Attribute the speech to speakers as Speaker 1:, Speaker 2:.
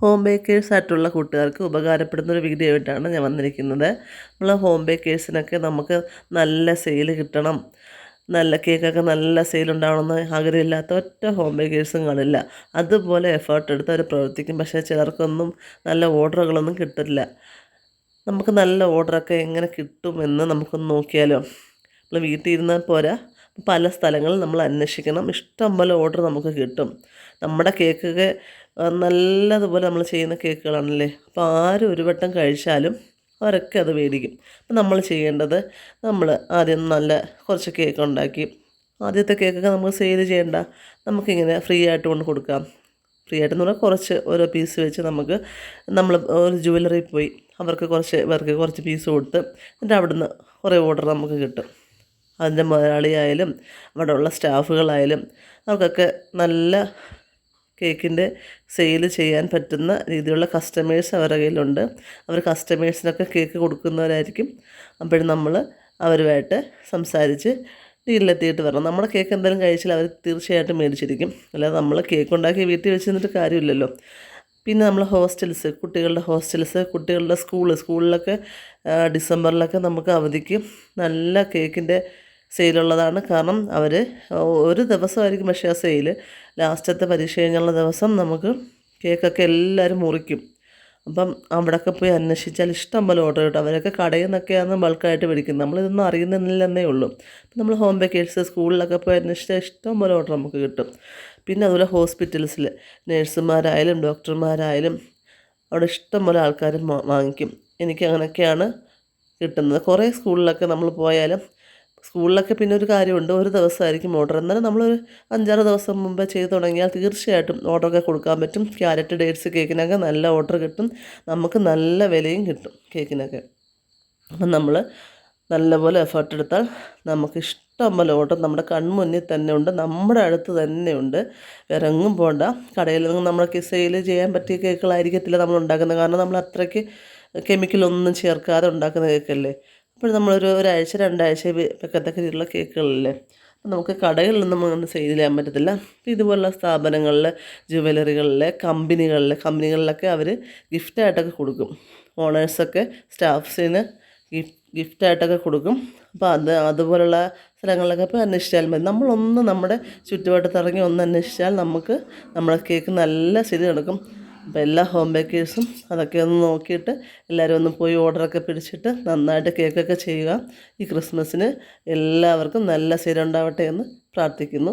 Speaker 1: Home baker's ആയിട്ടുള്ള കൂട്ടുകാർക്ക് ഉപകാരപ്പെടുന്ന ഒരു വീഡിയോ ആയിട്ടാണ് ഞാൻ വന്നിരിക്കുന്നത്. നമ്മൾ ഹോം ബേക്കേഴ്സിനൊക്കെ നമുക്ക് നല്ല സെയിൽ കിട്ടണം. നല്ല കേക്കൊക്കെ നല്ല സെയിൽ ഉണ്ടാവണമെന്ന് ആഗ്രഹമില്ലാത്ത ഒറ്റ ഹോം ബേക്കേഴ്സും കാണില്ല. അതുപോലെ എഫേർട്ട് എടുത്ത് അവർ പ്രവർത്തിക്കും. പക്ഷേ ചിലർക്കൊന്നും നല്ല ഓർഡറുകളൊന്നും കിട്ടില്ല നമുക്ക് നല്ല ഓർഡറൊക്കെ എങ്ങനെ കിട്ടുമെന്ന് നമുക്കൊന്ന് നോക്കിയാലോ? നമ്മൾ വീട്ടിൽ ഇരുന്നാൽ പോരാ. പല സ്ഥലങ്ങളിൽ നമ്മൾ അന്വേഷിക്കണം. ഇഷ്ടം പോലെ ഓർഡർ നമുക്ക് കിട്ടും. നമ്മുടെ കേക്കൊക്കെ നല്ലതുപോലെ നമ്മൾ ചെയ്യുന്ന കേക്കുകളാണല്ലേ അപ്പോൾ ആരും ഒരു വട്ടം കഴിച്ചാലും അവരൊക്കെ അത് മേടിക്കും. അപ്പം നമ്മൾ ചെയ്യേണ്ടത് നമ്മൾ ആദ്യം നല്ല കുറച്ച് കേക്ക് ഉണ്ടാക്കി. ആദ്യത്തെ കേക്കൊക്കെ നമുക്ക് സെയിൽ ചെയ്യേണ്ട. നമുക്കിങ്ങനെ ഫ്രീ ആയിട്ട് കൊണ്ട് കൊടുക്കാം. ഫ്രീ ആയിട്ടെന്ന് പറഞ്ഞാൽ കുറച്ച് ഓരോ പീസ് വെച്ച് നമുക്ക് നമ്മൾ ഒരു ജുവലറി പോയി. അവർക്ക് കുറച്ച് പേർക്ക് കുറച്ച് പീസ് കൊടുത്ത് എന്നിട്ട് അവിടുന്ന് കുറേ ഓർഡർ നമുക്ക് കിട്ടും. അതിന്റെ മുതലാളിയായാലും അവിടെ ഉള്ള സ്റ്റാഫുകളായാലും അവർക്കൊക്കെ നല്ല കേക്കിന്റെ സെയിൽ ചെയ്യാൻ പറ്റുന്ന രീതിയിലുള്ള കസ്റ്റമേഴ്സ് അവരുടെ കയ്യിലുണ്ട്. അവർ കസ്റ്റമേഴ്സിനൊക്കെ കേക്ക് കൊടുക്കുന്നവരായിരിക്കും. അപ്പോഴും നമ്മൾ അവരുമായിട്ട് സംസാരിച്ച് ഡീലിലെത്തിയിട്ട് വരണം. നമ്മുടെ കേക്ക് എന്തെങ്കിലും കഴിച്ചാൽ അവർ തീർച്ചയായിട്ടും മേടിച്ചിരിക്കും. അല്ലാതെ നമ്മൾ കേക്ക് ഉണ്ടാക്കി വീട്ടിൽ വെച്ച് നിന്നിട്ട് കാര്യമില്ലല്ലോ. പിന്നെ നമ്മൾ ഹോസ്റ്റൽസ് കുട്ടികളുടെ ഹോസ്റ്റൽസ് കുട്ടികളുടെ സ്കൂൾ. സ്കൂളിലൊക്കെ ഡിസംബറിലൊക്കെ നമുക്ക് അവധിക്ക് നല്ല കേക്കിന്റെ സെയിലുള്ളതാണ്. കാരണം അവർ ഒരു ദിവസമായിരിക്കും പക്ഷേ ആ സെയിൽ ലാസ്റ്റത്തെ പരീക്ഷ കഴിഞ്ഞുള്ള ദിവസം നമുക്ക് കേക്കൊക്കെ എല്ലാവരും മുറിക്കും. അപ്പം അവിടെയൊക്കെ പോയി അന്വേഷിച്ചാൽ ഇഷ്ടം പോലെ ഓർഡർ കിട്ടും. അവരൊക്കെ കടയിൽ നിന്നൊക്കെയാണ് ബൾക്കായിട്ട് മേടിക്കുന്നത്. നമ്മളിതൊന്നും അറിയുന്നില്ലെന്നേ ഉള്ളൂ. അപ്പം നമ്മൾ ഹോം ബേക്കേഴ്സ് സ്കൂളിലൊക്കെ പോയി അന്വേഷിച്ചാൽ ഇഷ്ടം പോലെ ഓർഡർ നമുക്ക് കിട്ടും. പിന്നെ അതുപോലെ ഹോസ്പിറ്റൽസിൽ നേഴ്സുമാരായാലും ഡോക്ടർമാരായാലും അവിടെ ഇഷ്ടം പോലെ ആൾക്കാർ വാങ്ങിക്കും. എനിക്ക് അങ്ങനെയൊക്കെയാണ് കിട്ടുന്നത്. കുറേ സ്കൂളിലൊക്കെ നമ്മൾ പോയാലും സ്കൂളിലൊക്കെ പിന്നെ ഒരു കാര്യമുണ്ട്. ഒരു ദിവസമായിരിക്കും ഓർഡർ എന്നാലും നമ്മളൊരു അഞ്ചാറ് ദിവസം മുമ്പേ ചെയ്ത് തുടങ്ങിയാൽ തീർച്ചയായിട്ടും ഓർഡറൊക്കെ കൊടുക്കാൻ പറ്റും. ക്യാരറ്റ് ഡേറ്റ്സ് കേക്കിനൊക്കെ നല്ല ഓർഡർ കിട്ടും. നമുക്ക് നല്ല വിലയും കിട്ടും കേക്കിനൊക്കെ അപ്പം നമ്മൾ നല്ലപോലെ എഫേർട്ട് എടുത്താൽ നമുക്ക് ഇഷ്ടം പോലെ ഓർഡർ നമ്മുടെ കൺമുന്നിൽ തന്നെ ഉണ്ട്. നമ്മുടെ അടുത്ത് തന്നെ ഉണ്ട്. വേറെ എങ്ങും പോകണ്ട കടയിൽ നിന്ന് നമ്മൾക്ക് സെയിൽ ചെയ്യാൻ പറ്റിയ കേക്കുകളായിരിക്കത്തില്ല നമ്മൾ ഉണ്ടാക്കുന്നത്. കാരണം നമ്മൾ അത്രയ്ക്ക് കെമിക്കലൊന്നും ചേർക്കാതെ ഉണ്ടാക്കുന്ന കേക്കല്ലേ അപ്പോൾ നമ്മളൊരു ഒരാഴ്ച രണ്ടാഴ്ച വെക്കത്തക്ക രീതിയിലുള്ള കേക്കുകളല്ലേ? നമുക്ക് കടകളിൽ നിന്നും അങ്ങനെ സെയിൽ ചെയ്യാൻ പറ്റത്തില്ല. അപ്പോൾ ഇതുപോലുള്ള സ്ഥാപനങ്ങളിൽ ജുവലറികളിൽ കമ്പനികളിൽ കമ്പനികളിലൊക്കെ അവർ ഗിഫ്റ്റായിട്ടൊക്കെ കൊടുക്കും. ഓണേഴ്സൊക്കെ സ്റ്റാഫ്സിന് ഗിഫ്റ്റ് ഗിഫ്റ്റായിട്ടൊക്കെ കൊടുക്കും. അപ്പോൾ അത് അതുപോലുള്ള സ്ഥലങ്ങളിലൊക്കെ പോയി അന്വേഷിച്ചാൽ മതി. നമ്മളൊന്ന് നമ്മുടെ ചുറ്റുവട്ടത്ത് ഇറങ്ങി ഒന്ന് അന്വേഷിച്ചാൽ നമുക്ക് നമ്മുടെ കേക്ക് നല്ല സ്ഥിതി നടക്കും. അപ്പോൾ എല്ലാ ഹോം ബേക്കേഴ്സും അതൊക്കെ ഒന്ന് നോക്കിയിട്ട് എല്ലാവരും ഒന്ന് പോയി ഓർഡറൊക്കെ പിടിച്ചിട്ട് നന്നായിട്ട് കേക്കൊക്കെ ചെയ്യുക. ഈ ക്രിസ്മസിന് എല്ലാവർക്കും നല്ല സ്ഥിരം ഉണ്ടാവട്ടെ എന്ന് പ്രാർത്ഥിക്കുന്നു.